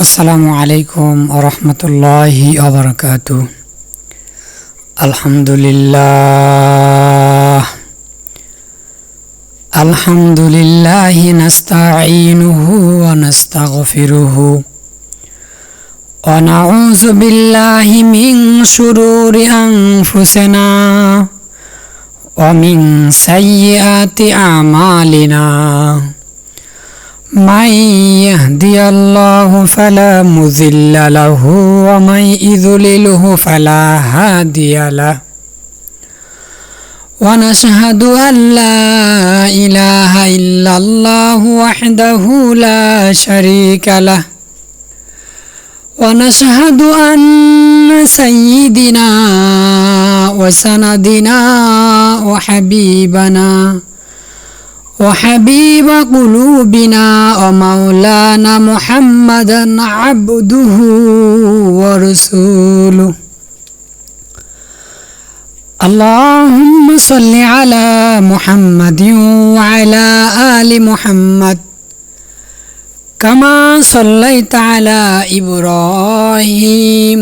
আসসালামু আলাইকুম আরহামতুল্লাহি আবরকাত আলহামদুলিল্লাহ আলহামদুলিল্লাহ নাস্তাঈনুহু ওয়া নাস্তাগফিরুহু ونعوذ بالله من شرور أنفسنا ومن سيئات أعمالنا من يهدي الله فلا مذل له ومن يذلله فلا هادي له. ونشهد أن لا إله إلا الله وحده لا شريك له. ونشهد أن سيدنا وسندنا وحبيبنا وحبيب قلوبنا ومولانا محمدا عبده ورسوله. اللهم صل على محمد وعلى آل محمد كما صليت على إبراهيم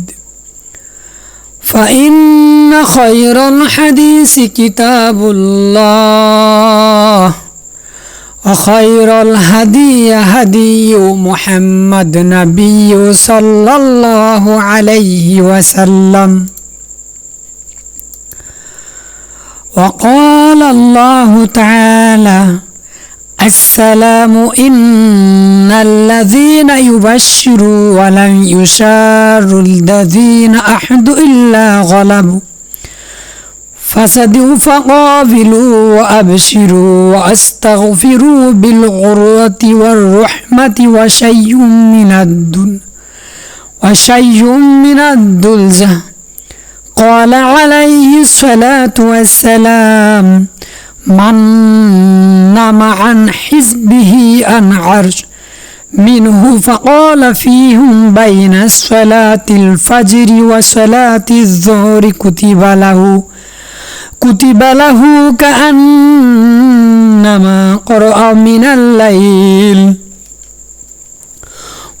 فإن خير الحديث كتاب الله وخير الهدي هدي محمد نبي صلى الله عليه وسلم. وقال الله تعالى السلام إن الذين يبشروا ولن يشار الذين أحد إلا غلبوا فسدوا فقابلوا وأبشروا وأستغفروا بالغروة والرحمة وشيء من الدن وشيء من الدلزة. قال عليه الصلاة والسلام من عن حزبه عن عرش منه فقال فيهم بين صلاة الفجر وصلاة الظهر كتب له. كتب له كأنما قرأ من الليل.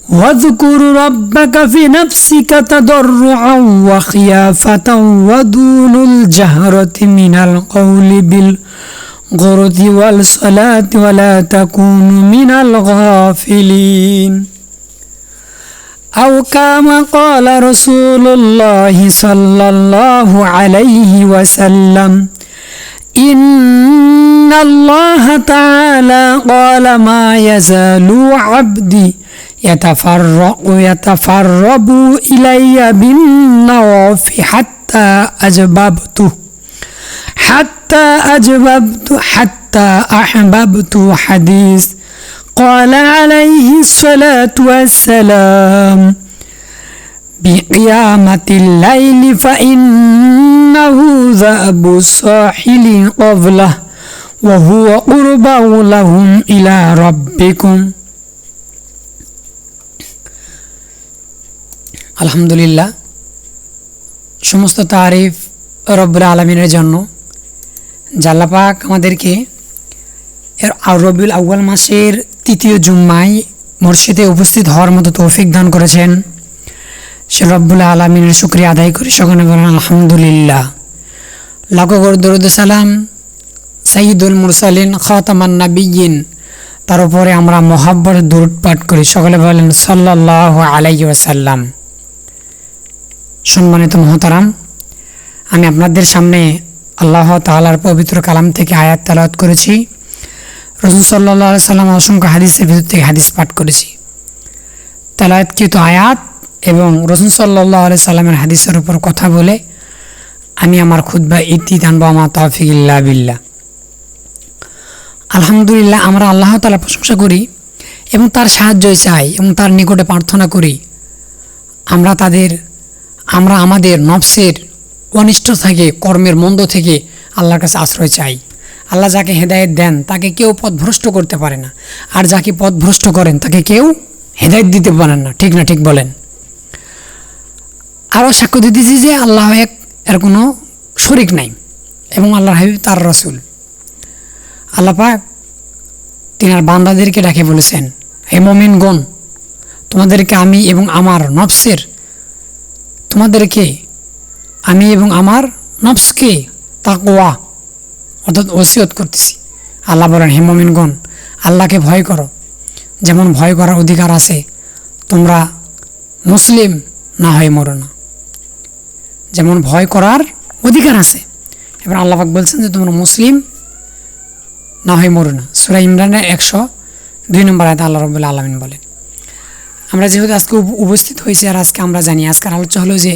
واذكر ربك في نفسك تضرعا وخيافة ودون الجهرة من القول بالغرد والصلاة ولا تكون من الغافلين. أو كما قال رسول الله صلى الله عليه وسلم إن الله تعالى قال ما يزال عبدي يتفرق يتفرب إلي بالنواف حتى أجببته حتى أجببت حتى أحببت حديث. قال عليه الصلاة والسلام بقيامة الليل فإنه ذأب الساحل قبله وهو قربه لهم إلى ربكم. আলহামদুলিল্লাহ, সমস্ত তারিফ রব্বুল আলমিনের জন্য। জাল্লাপাক আমাদেরকে এর রবিউল আউ্য়াল মাসের তৃতীয় জুম্মায় মসজিদে উপস্থিত হওয়ার মতো তৌফিক দান করেছেন। সে রব্বুল আলমিনের শুক্রিয়া আদায় করি। সকলে বলেন, আলহামদুলিল্লাহ। লাখো দরুদ সাইদুল মুরসালিন খাতামান তার উপরে আমরা মহাব্বর দূর পাঠ করি। সকলে বলেন সাল্লাহ আলাই ওয়াসাল্লাম। সম্মানিত মহতারাম, আমি আপনাদের সামনে আল্লাহ তালার পবিত্র কালাম থেকে আয়াত তালাত করেছি। রসুল সাল্লা সাল্লাম অসংখ্য হাদিসের ভিতর থেকে হাদিস পাঠ করেছি। তালায়াতকৃত আয়াত এবং রসুল সাল্লাহ সাল্লামের হাদিসের উপর কথা বলে আমি আমার খুদ্া ইতি টানবো আমার তফিকিল্লা বিল্লা আলহামদুলিল্লাহ আমরা আল্লাহ তালা প্রশংসা করি এবং তার সাহায্যই চাই এবং তার নিকটে প্রার্থনা করি। আমরা তাদের আমরা আমাদের নফসের অনিষ্ট থেকে, কর্মের মন্দ থেকে আল্লাহর কাছে আশ্রয় চাই। আল্লাহ যাকে হেদায়েত দেন, তাকে কেউ পথভ্রষ্ট করতে পারে না। আর যাকে পথভ্রষ্ট করেন, তাকে কেউ হেদায়েত দিতে পারেন না। ঠিক না ঠিক বলেন? আরও সাক্ষ্য দিতেছি যে আল্লাহ এক, এর কোনো শরিক নাই এবং আল্লাহ হাবিব তার রসুল। আল্লাহ পাক তিনার বান্দাদেরকে ডাকে বলেছেন, হে মমিনগণ, তোমাদেরকে আমি এবং আমার নফসের তোমাদেরকে আমি এবং আমার নফসকে তাকওয়া, অর্থাৎ ওসিয়ত করতেছি। আল্লাহ বলেন, হে মমিনগণ, আল্লাহকে ভয় করো। যেমন ভয় করার অধিকার আছে, তোমরা মুসলিম না হয়ে মরো না। যেমন ভয় করার অধিকার আছে, এবার আল্লাহাক বলছেন যে তোমরা মুসলিম না হয়ে মরো না। সুরা ইমরানের একশো দুই নম্বর আয়তা আল্লাহ রবুল্লা আলমিন বলেন আমরা যেহেতু আজকে উপস্থিত হয়েছি আর আজকে আমরা জানি, আজকের আলোচ্য হলো যে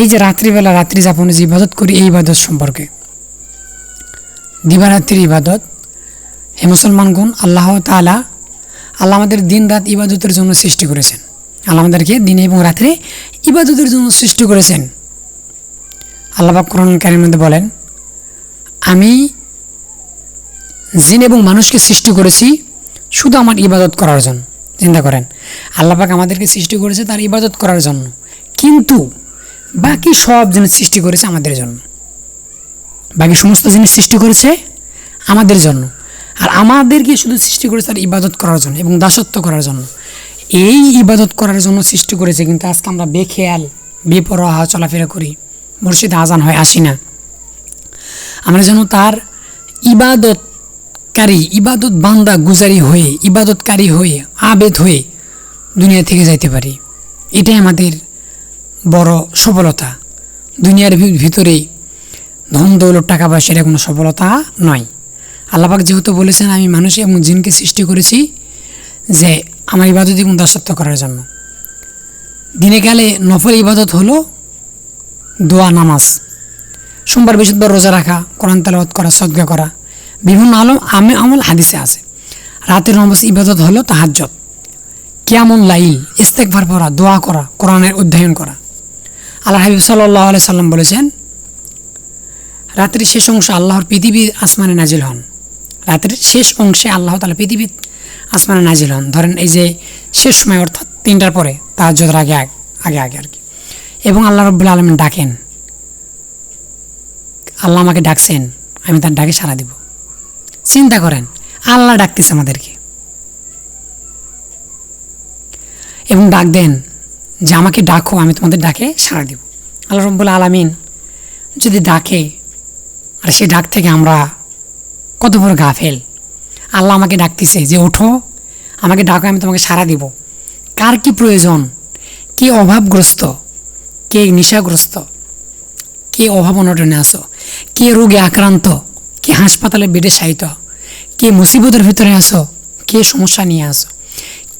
এই যে রাত্রিবেলা রাত্রি যাপনে যে ইবাদত করি, এই ইবাদত সম্পর্কে। দিবারাত্রির ইবাদত। হে মুসলমানগণ, আল্লাহ তালা আল্লাহ আমাদের দিন রাত ইবাদতের জন্য সৃষ্টি করেছেন। আল্লাহ আমাদেরকে দিনে এবং রাত্রে ইবাদতের জন্য সৃষ্টি করেছেন। আল্লাহ কোরআন কারির মধ্যে বলেন, আমি জিন এবং মানুষকে সৃষ্টি করেছি শুধু আমার ইবাদত করার জন্য। চিন্তা করেন। আল্লাপাক আমাদেরকে সৃষ্টি করেছে তার ইবাদত করার জন্য। কিন্তু বাকি সব জিনিস সৃষ্টি করেছে আমাদের জন্য। বাকি সমস্ত জিনিস সৃষ্টি করেছে আমাদের জন্য। আর আমাদেরকে শুধু সৃষ্টি করেছে তার ইবাদত করার জন্য এবং দাসত্ব করার জন্য। এই ইবাদত করার জন্য সৃষ্টি করেছে কিন্তু আজকে আমরা বেখেয়াল, বেপরোয়া চলাফেরা করি। মসজিদে আজান হয়, আসি না। আমরা যেন তার ইবাদতকারী, ইবাদত বান্দা গুজারি হয়ে, ইবাদতকারী হয়ে, আবেদ হয়ে দুনিয়া থেকে যাইতে পারি। এটাই আমাদের বড় সফলতা। দুনিয়ার ভিতরে ধন দৌলত, টাকা পয়সা, এটা কোনো সফলতা নয়। আল্লাপাক যেহেতু বলেছেন, আমি মানুষ এবং জিনকে সৃষ্টি করেছি যে আমার ইবাদত এবং দাসত্ব করার জন্য। দিনে গেলে নফল ইবাদত হলো দোয়া, নামাজ। সোমবার, বৃহস্পতিবার রোজা রাখা, কোরআন তেলাওয়াত করা সদকা করা। বিভিন্ন আলম আমে আমল হাদিসে আছে। রাতের নমাজ ইবাদত হলো তাহাজ্জত কিয়ামুন লাইল ইস্তেকভার পড়া, দোয়া করা, কোরআনের অধ্যয়ন করা। আল্লাহ হাবিব সাল্লাহ আলাই সাল্লাম বলেছেন রাত্রির শেষ অংশ আল্লাহর পৃথিবীর আসমানে নাজিল হন। রাত্রির শেষ অংশে আল্লাহ তালা পৃথিবীর আসমানে নাজিল হন। ধরেন এই যে শেষ সময় অর্থাৎ তিনটার পরে তাহাজ্জতের আগে আগে আগে আর কি। এবং আল্লাহ রব্বুল আলমিন ডাকেন। আল্লাহ আমাকে ডাকছেন, আমি তার ডাকে সাড়া দিব। চিন্তা করেন, আল্লাহ ডাকতেছে আমাদেরকে। এবং ডাক দেন যে, আমাকে ডাকো, আমি তোমাদের ডাকে সাড়া দিব। আল্লাহ রব্বুল আলমিন যদি ডাকে, আর সেই ডাক থেকে আমরা কত বড় গাফেল। আল্লাহ আমাকে ডাকতেছে যে, ওঠো, আমাকে ডাকো, আমি তোমাকে সাড়া দিব। কার কি প্রয়োজন? কে অভাবগ্রস্ত? কে নেশাগ্রস্ত? কে অভাব অনটনে আসো কে রোগে আক্রান্ত? কে হাসপাতালে বেডে শায়িত? কে মুসিবতের ভিতরে আসো কে সমস্যা নিয়ে আসো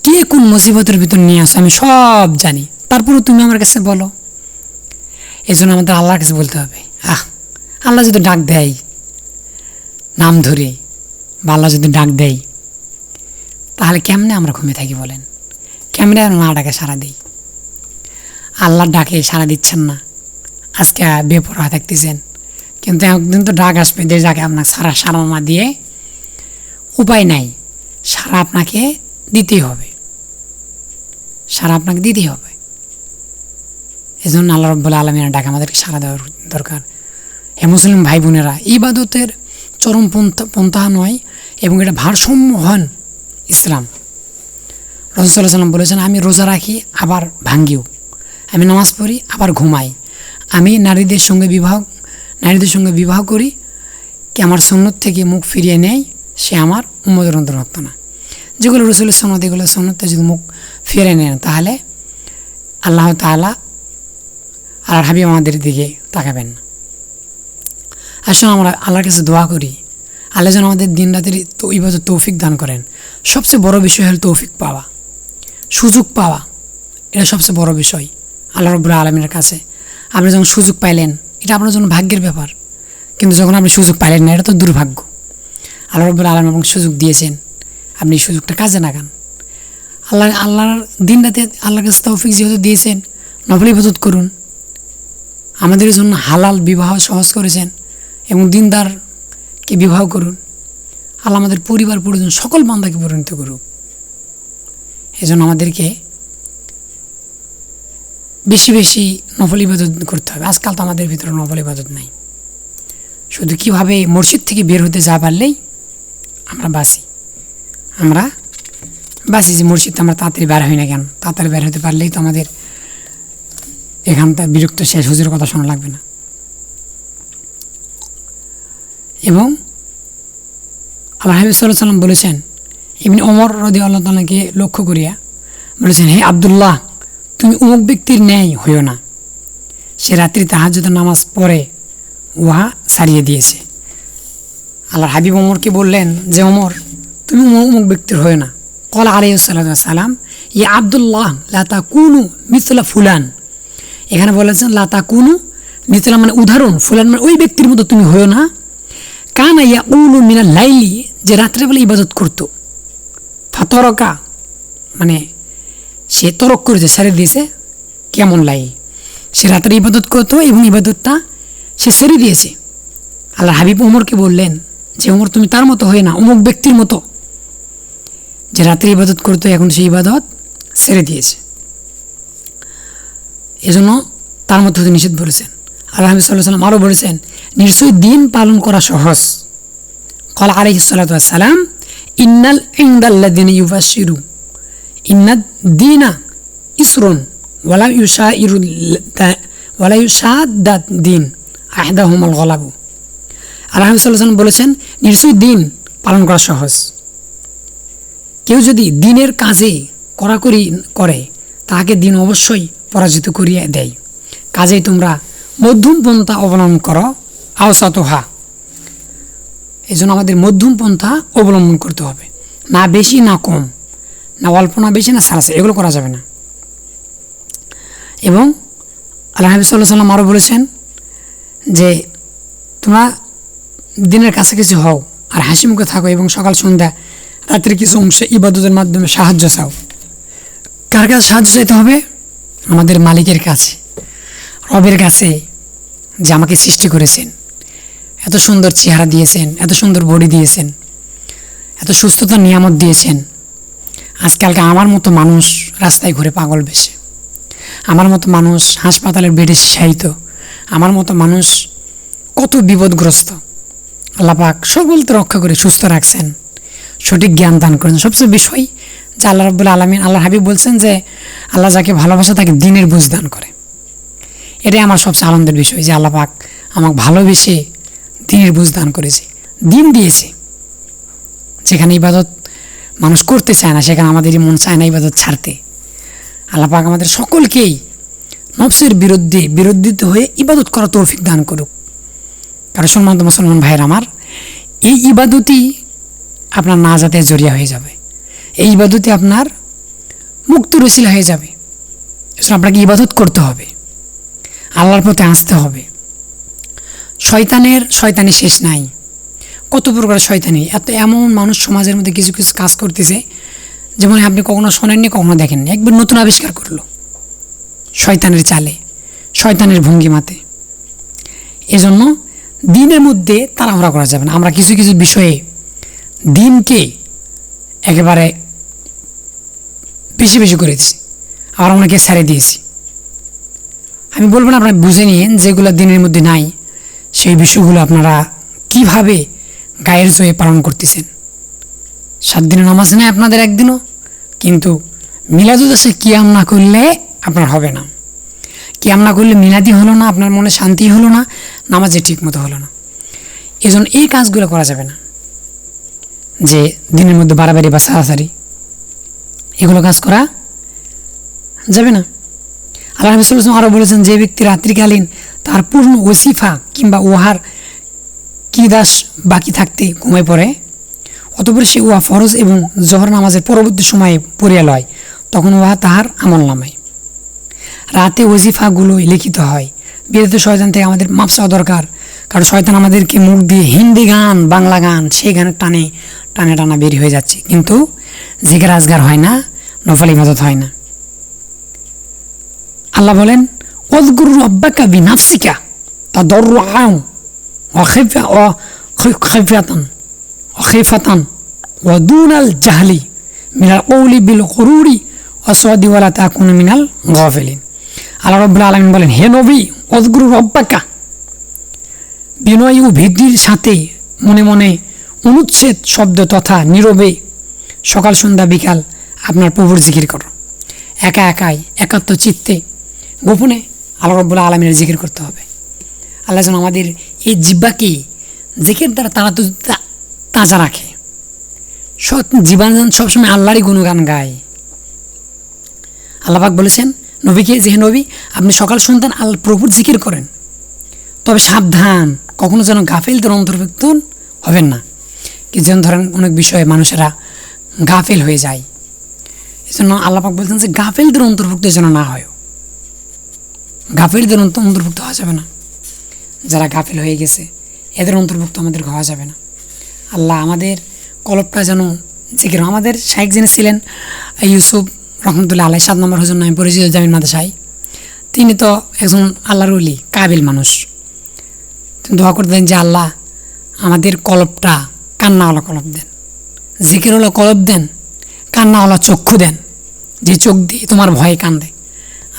কে কোন মুসিবতের ভিতর নিয়ে আসো আমি সব জানি। তারপরে তুমি আমার কাছে বলো। এই জন্য আমাদের আল্লাহর কাছে বলতে হবে। আহ, আল্লাহ যদি ডাক দেয়, নাম ধরে বা আল্লাহ যদি ডাক দেয়, তাহলে কেমনে আমরা ঘুমিয়ে থাকি বলেন? কেমনে আর না ডাকে সারা দিই? আল্লাহর ডাকে সারা দিচ্ছেন না। আজকে বেপরোয়া থাকতেছেন। কিন্তু একদিন তো ডাক আসবে, যে যাকে আপনাকে সারা সারা না দিয়ে উপায় নাই, সারা আপনাকে দিতেই হবে। সারা আপনাকে দিতেই হবে। এই জন্য আল্লাহ রব্বুল আলমিনের ডাক আমাদেরকে সারা দেওয়ার দরকার। হে মুসলিম ভাই বোনেরা, ইবাদতের চরম পন্থা নয় এবং এটা ভারসাম্য হন ইসলাম রসুল্লাহ বলেছেন, আমি রোজা রাখি, আবার ভাঙ্গিও। আমি নামাজ পড়ি, আবার ঘুমাই। আমি নারীদের সঙ্গে বিবাহ নারীদের সঙ্গে বিবাহ করি, কি আমার সন্ন্যত থেকে মুখ ফিরিয়ে নেয়, সে আমার উম্মদের অন্তর্ভুক্ত না। যেগুলো রসুলের সন্ন্যত, এগুলো সন্ন্যতে যদি মুখ ফিরে নেন, তাহলে আল্লাহ তাআলা আর হাবিব আমাদের দিকে তাকাবেন না। আসলে আমরা আল্লাহর কাছে দোয়া করি, আল্লাহ যেন আমাদের দিন রাতের ইবাদত তৌফিক দান করেন। সবচেয়ে বড় বিষয় হল তৌফিক পাওয়া, সুযোগ পাওয়া, এটা সবচেয়ে বড় বিষয় আল্লাহ রব্বুল আলমীর কাছে। আপনি যখন সুযোগ পাইলেন এটা আপনার জন্য ভাগ্যের ব্যাপার। কিন্তু যখন আপনি সুযোগ পাইলেন না, এটা তো দুর্ভাগ্য। আল্লাহ রব্বুল আলম এবং সুযোগ দিয়েছেন। আপনি এই সুযোগটা কাজে লাগান। আল্লাহ, আল্লাহর দিন রাতে আল্লাহর কাছে তৌফিক যেহেতু দিয়েছেন, নফল ইবাদত করুন। আমাদের জন্য হালাল বিবাহ সহজ করেছেন এবং দিনদারকে বিবাহ করুন। আল্লাহ আমাদের পরিবার, পরিজন, সকল বান্দাকে পরিণত করুক। এই জন্য আমাদেরকে বেশি বেশি নফল ইবাদত করতে হবে। আজকাল তো আমাদের ভিতরে নফল ইবাদত নাই। শুধু কীভাবে মসজিদ থেকে বের হতে যা পারলেই আমরা বাসি আমরা বাসি যে মসজিদ আমরা তাড়াতাড়ি বের হই না কেন? তাড়াতাড়ি বের হতে পারলেই তো আমাদের এখানটা বিরক্ত শেষ হুজুর কথা শোনা লাগবে না। এবং আল্লাহ হাবিব সাল্লাহ সাল্লাম বলেছেন এমনি অমর রদি আল্লাহ তালাকে লক্ষ্য করিয়া বলেছেন, হে আবদুল্লাহ তুমি অমুক ব্যক্তির ন্যায় হইও না। সে রাত্রি তাহাজুদ নামাজ পড়ে উহা সারিয়ে দিয়েছে। আল্লাহ হাবিব ওমরকে বললেন, যে ওমর, তুমি অমুক ব্যক্তির হয়ে না। কল আলাইসালাম ইয়ে আবদুল্লাহ লাতা কুনু মিথলা ফুলান। এখানে বলেছেন লাতা কুনু মিথলা মানে উদাহরণ, ফুলান মানে ওই ব্যক্তির মতো তুমি হয়েও না। কানা ইয়া উলু মিনা লাইলি, যে রাত্রেবেলা ইবাদত করতো। ফাতরকা মানে সে তরক করেছে ছেড়ে দিয়েছে, কেমন লাই? সে রাতের ইবাদত করতো এবং ইবাদতটা সে ছেড়ে দিয়েছে। আল্লাহ হাবিব ওমরকে বললেন, যে ওমর তুমি তার মতো হয়ে না অমুক ব্যক্তির মতো। যে রাত্রে ইবাদত করতো, এখন সেই ইবাদত ছেড়ে দিয়েছে। এজন্য তার মধ্যে হতে নিষেধ বলেছেন। আল্লাহ হাবিব সাল্লাহ সাল্লাম আরও বলেছেন, নিশ্চয়ই দিন পালন করা সহজ। কল আলহি সাল্লাম ইন্নাল ইন্দাল্লাদিন ইউবাসিরু ইন্নাদ দিনা ইসরুন ওয়ালা ইউসা ওয়ালা ইউসাদাত দিন আহদা হুমাল গলাবু আল্লাহ সাল্লাম বলেছেন, নিশ্চয়ই দিন পালন করা সহজ। কেউ যদি দিনের কাজে কড়াকড়ি করে তাকে দিন অবশ্যই পরাজিত করিয়ে দেয়। কাজেই তোমরা মধ্যম পন্থা অবলম্বন করো, আওসাতোহা। এই জন্য আমাদের মধ্যম পন্থা অবলম্বন করতে হবে। না বেশি, না কম। না অল্প না বেশি না সারাসা, এগুলো করা যাবে না। এবং আল্লাহ হাবিব সাল্লাহ সাল্লাম আরও বলেছেন যে, তোমরা দিনের কাছাকাছি হও আর হাসি মুখে থাকো এবং সকাল, সন্ধ্যা রাত্রে কিছু অংশে ইবাদতের মাধ্যমে সাহায্য চাও। কার কাছে সাহায্য চাইতে হবে? আমাদের মালিকের কাছে, রবের কাছে, যে আমাকে সৃষ্টি করেছেন। এত সুন্দর চেহারা দিয়েছেন, এত সুন্দর বডি দিয়েছেন, এত সুস্থতার নিয়ামত দিয়েছেন। আজকালকে আমার মতো মানুষ রাস্তায় ঘুরে পাগল বেশে। আমার মতো মানুষ হাসপাতালের বেডে শায়িত আমার মতো মানুষ কত বিপদগ্রস্ত। আল্লাপাক সকলতে রক্ষা করে সুস্থ রাখছেন, সঠিক জ্ঞান দান করেন। সবচেয়ে বিষয় যে আল্লাহ রব্বুল আলমিন আল্লাহ হাবিব বলছেন যে, আল্লাহ যাকে ভালোবাসা তাকে দিনের বুঝ দান করে। এটাই আমার সবচেয়ে আনন্দের বিষয় যে আল্লাহ পাক আমাকে ভালোবেসে দিনের বুঝ দান করেছে, দিন দিয়েছে। যেখানে ইবাদত মানুষ করতে চায় না, সেখানে আমাদেরই মন চায় না ইবাদত ছাড়তে। আল্লাহ পাক আমাদের সকলকেই নফসের বিরুদ্ধে বিরোধিত হয়ে ইবাদত করা তৌফিক দান করুক। কারণ সম্মানিত মুসলমান ভাইয়ের আমার, এই ইবাদতই আপনার না যাতে জড়িয়া হয়ে যাবে। এই ইবাদতই আপনার মুক্ত রসিলা হয়ে যাবে। এজন্য আপনাকে ইবাদত করতে হবে। আল্লাহর পথে আসতে হবে। শয়তানের, শয়তানি শেষ নাই। কত প্রকার শয়তানি। এত এমন মানুষ সমাজের মধ্যে কিছু কিছু কাজ করতেছে যেমন আপনি কখনো শোনেননি, কখনো দেখেননি। একবার নতুন আবিষ্কার করল। শয়তানের চালে, শয়তানের ভঙ্গিমাতে। এজন্য দিনের মধ্যে তাড়াহুড়া করা যাবে না। আমরা কিছু কিছু বিষয়ে দিনকে একেবারে বেশি বেশি করেছি আবার অনেকে ছেড়ে দিয়েছি। আমি বলব না, আপনারা বুঝে নিন যেগুলো দিনের মধ্যে নাই। সেই বিষয়গুলো আপনারা কীভাবে গায়ের জয়ে পালন করতেছেন। সাত দিনের নামাজ নেই আপনাদের একদিনও, কিন্তু মিলাদুদাসে কিয়াম না করলে আপনার হবে না। কিয়াম না করলে মিলাদি হলো না, আপনার মনে শান্তি হলো না, নামাজে ঠিক মতো হলো না। এজন্য এই কাজগুলো করা যাবে না। যে দিনের মধ্যে বাড়াবাড়ি বা সারাসারি, এগুলো কাজ করা যাবে না। আল্লাহ আরও বলেছেন, যে ব্যক্তি রাত্রিকালীন তার পূর্ণ ওসিফা কিংবা উহার কি দাস বাকি থাকতে ঘুমায় পড়ে? অতপর সে উহা ফরজ এবং জহর নামাজের পরবর্তী সময়ে পড়িয়া লয়, তখন উহা তাহার আমল নামায় রাতে ওজিফাগুলো লিখিত হয়। বিরত শয়তান থেকে আমাদের মাপ দরকার, কারণ শয়তান আমাদেরকে মুখ দিয়ে হিন্দি গান, বাংলা গান, সেই গানের টানে টানে টানা বের হয়ে যাচ্ছে। কিন্তু জেগে রাজগার হয় না, নফল ইবাদত হয় না। আল্লাহ বলেন ওদগুর রব্বাকা বিনাফসিকা তা দর আও অখিফাতান ওদুনাল জাহলি মিনাল কৌলি বিল করুরি অসদি ওয়ালা তাকুন মিনাল গফেলিন আল্লাহ রব্বুল আলমিন বলেন, হে নবী অদগুরু রব্বাকা। বিনয় ও ভিত্তির সাথে মনে মনে অনুচ্ছেদ শব্দ তথা নীরবে সকাল, সন্ধ্যা, বিকাল আপনার প্রভুর জিকির করো। একা একাই, একাত্ম চিত্তে গোপনে আল্লাহ রব্বুল্লাহ আলমিনের জিকির করতে হবে। আল্লাহ যেন আমাদের এই জিব্বাকে জিকির দ্বারা তারা তো তাজা রাখে। সৎ জীবন যেন সবসময় আল্লাহরই গুণগান গায়। আল্লাপাক বলেছেন, নবীকে যে নবী, আপনি সকাল সন্তান আল্লাহ প্রভুর জিকির করেন। তবে সাবধান, কখনো যেন গাফিলদের অন্তর্ভুক্ত হবেন না। কি যেন ধরেন অনেক বিষয়ে মানুষেরা গাফিল হয়ে যায়। এই জন্য আল্লাপাক বলছেন যে, গাফিলদের অন্তর্ভুক্ত যেন না হয়। গাফিলদের অন্ত- অন্তর্ভুক্ত হওয়া যাবে না। যারা গাফিল হয়ে গেছে, এদের অন্তর্ভুক্ত আমাদের হওয়া যাবে না। আল্লাহ আমাদের কলপটা যেন জিকির আমাদের শাহেক যিনি ছিলেন ইউসুফ রহমতুল্লাহ আলাই সাত নম্বর হুজুর নামে পরিচিত জামিন মাদাসাই তিনি তো একজন আল্লাহর উলি কাবিল মানুষ। তিনি দোয়া করতেন যে, আল্লাহ আমাদের কলপটা কান্নাওয়ালা কলপ দেন, জিকিরওয়ালা কলপ দেন, কান্নাওয়ালা চক্ষু দেন। যে চোখ দিয়ে তোমার ভয়ে কান্দে,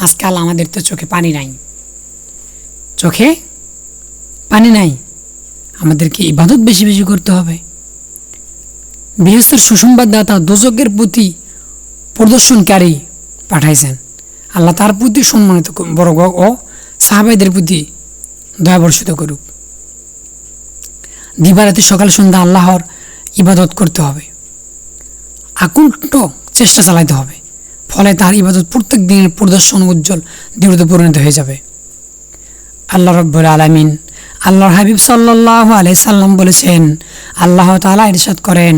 আজকাল আমাদের তো চোখে পানি নাই। চোখে পানি নাই। আমাদেরকে ইবাদত বেশি বেশি করতে হবে। বৃহস্পের সুসংবাদদাতা দোজকের প্রতি প্রদর্শনকারী পাঠাইছেন। আল্লাহ তার প্রতি সম্মানিত বড় ও সাহাবাইদের প্রতি দয়াবর্ষিত করুক। দিবারাতে সকাল সন্ধ্যা আল্লাহর ইবাদত করতে হবে। আকুণ্ঠ চেষ্টা চালাইতে হবে। ফলে তার ইবাদত প্রত্যেক দিনের প্রদর্শন উজ্জ্বল দৃঢ়তে পরিণত হয়ে যাবে। আল্লাহ রব্বুল আলামিন আল্লাহর হাবিব সাল্লাহ সাল্লাম বলেছেন, আল্লাহ তাআলা ইরশাদ করেন,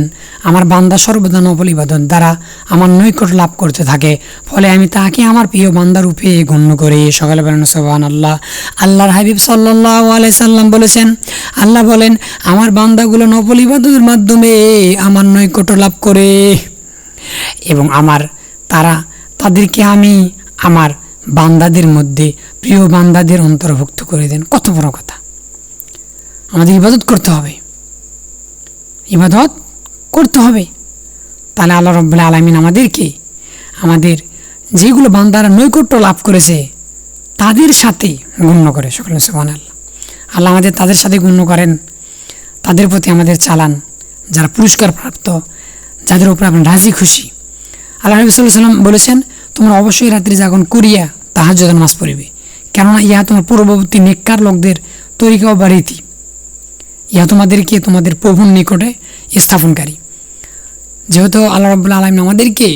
আমার বান্দা সর্বদা নবল দ্বারা আমার নৈকট লাভ করতে থাকে, ফলে আমি তাকে আমার প্রিয় বান্দা রূপে গণ্য করি। সকালে বলেন সোহান আল্লাহ আল্লাহর হাবিব সাল্লাহ সাল্লাম বলেছেন, আল্লাহ বলেন, আমার বান্দাগুলো নবল মাধ্যমে আমার নৈকট লাভ করে এবং আমার তারা তাদেরকে আমি আমার বান্দাদের মধ্যে প্রিয় বান্দাদের অন্তর্ভুক্ত করে দেন। কত বড় কথা। আমাদের ইবাদত করতে হবে। ইবাদত করতে হবে। তাহলে আল্লাহ রব্বুল্লাহ আলমিন আমাদেরকে আমাদের যেগুলো বান্দারা নৈকট্য লাভ করেছে, তাদের সাথে গণ্য করে। সকলে সুবান আল্লাহ আল্লাহ আমাদের তাদের সাথে গণ্য করেন। তাদের প্রতি আমাদের চালান। যারা পুরস্কার প্রাপ্ত, যাদের উপর আপনার রাজি খুশি। আল্লাহ নবী সাল্লাহ সাল্লাম বলেছেন, তোমরা অবশ্যই রাত্রি জাগরণ করিয়া তাহার নামাজ পড়িবে। কেননা ইহা তোমার পূর্ববর্তী নেককার লোকদের তরিকা বা রীতি ইহা তোমাদেরকে তোমাদের প্রভুর নিকটে স্থাপনকারী। যেহেতু আল্লাহ রব্বুল্লা আলমিন আমাদেরকে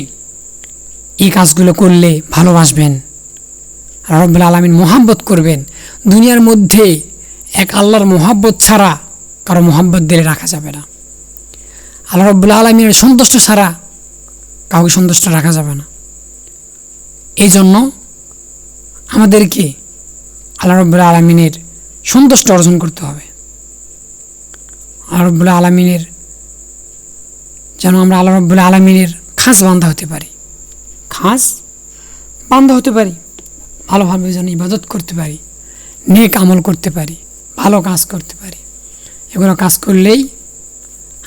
এই কাজগুলো করলে ভালোবাসবেন, আল্লাহ রব্বুল্লা আলমিন মোহাব্বত করবেন, দুনিয়ার মধ্যে এক আল্লাহর মোহাব্বত ছাড়া কারও মোহাব্বত দিলে রাখা যাবে না। আল্লাহ রব্বুল্লা আলমিনের সন্তুষ্ট ছাড়া কাউকে সন্তুষ্ট রাখা যাবে না। এই জন্য আমাদেরকে আল্লাহ রব্বুল্লা আলমিনের সন্তুষ্ট অর্জন করতে হবে। আল্লাহ রব্বুল্লা আলমিনের, যেন আমরা আল্লাহ রব্বুল্লা আলমিনের খাস বান্ধা হতে পারি। খাস বান্ধা হতে পারি, ভালোভাবে যেন ইবাদত করতে পারি, নেক আমল করতে পারি, ভালো কাজ করতে পারি। এগুলো কাজ করলেই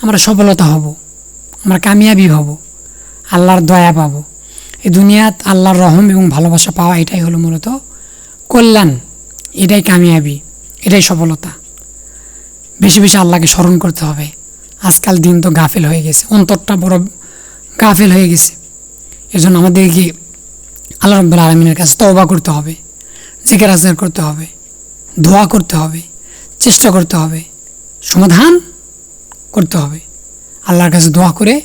আমরা সফলতা হব, আমরা কামিয়াবি হব, আল্লাহর দয়া পাবো। এই দুনিয়াত আল্লাহর রহম এবং ভালোবাসা পাওয়া এটাই হলো মূলত কল্যাণ, এটাই কামিয়াবি, এটাই সফলতা। বেশি বেশি আল্লাহকে স্মরণ করতে হবে। আজকাল দিন তো গাফিল হয়ে গেছে। অন্তরটা বড় গাফিল হয়ে গেছে। এজন্য আমাদেরকে আল্লাহ রব্বুল আলমিনের কাছে তওবা করতে হবে, জিকের আজগার করতে হবে, দোয়া করতে হবে, চেষ্টা করতে হবে, সমাধান করতে হবে। আল্লাহর কাছে দোয়া করে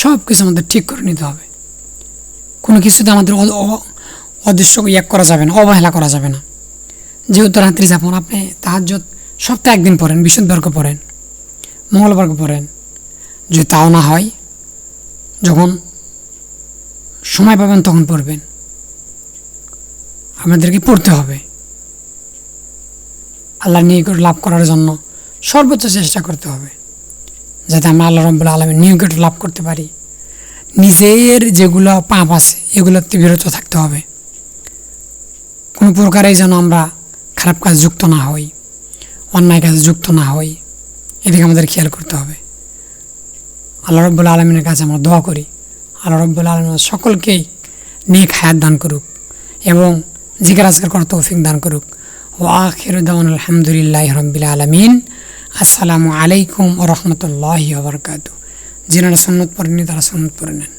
সব কিছু আমাদের ঠিক করে নিতে হবে। কোনো কিছুতে আমাদের অদৃশ্য ইয়াক করা যাবে না, অবহেলা করা যাবে না। যেহেতু রাত্রি যাপন, আপনি তাহাজ্জত সপ্তাহে একদিন পড়েন বৃহস্পতিবারকে পড়েন মঙ্গলবারকে পড়েন। যদি তাও না হয়, যখন সময় পাবেন তখন পড়বেন। আপনাদেরকে পড়তে হবে। আল্লাহ নিকট লাভ করার জন্য সর্বোচ্চ চেষ্টা করতে হবে, যাতে আমরা আল্লাহ রব্বুল আলমের নিকট লাভ করতে পারি। নিজের যেগুলো পাপ আছে, এগুলোতে বিরত থাকতে হবে। কোনো প্রকারেই যেন আমরা খারাপ কাজ যুক্ত না হই। অন্যায় কাজে যুক্ত না হই। এদিকে আমাদের খেয়াল করতে হবে। আল্লাহ রব্বুল আলমিনের কাছে আমরা দোয়া করি। আল্লাহ রব্বুল আলম সকলকেই নেক হায়াত দান করুক এবং জিজ্ঞার আজকার করার তৌফিক দান করুক। ও আখির দাওয়ান আলহামদুলিল্লাহ রব্বিল আলমিন। আসসালামু আলাইকুম ও রহমতুল্লাহি আবরকাত যিনারা সন্ন্যত পড়েনি তারা সন্ন্যত পড়ে নেন।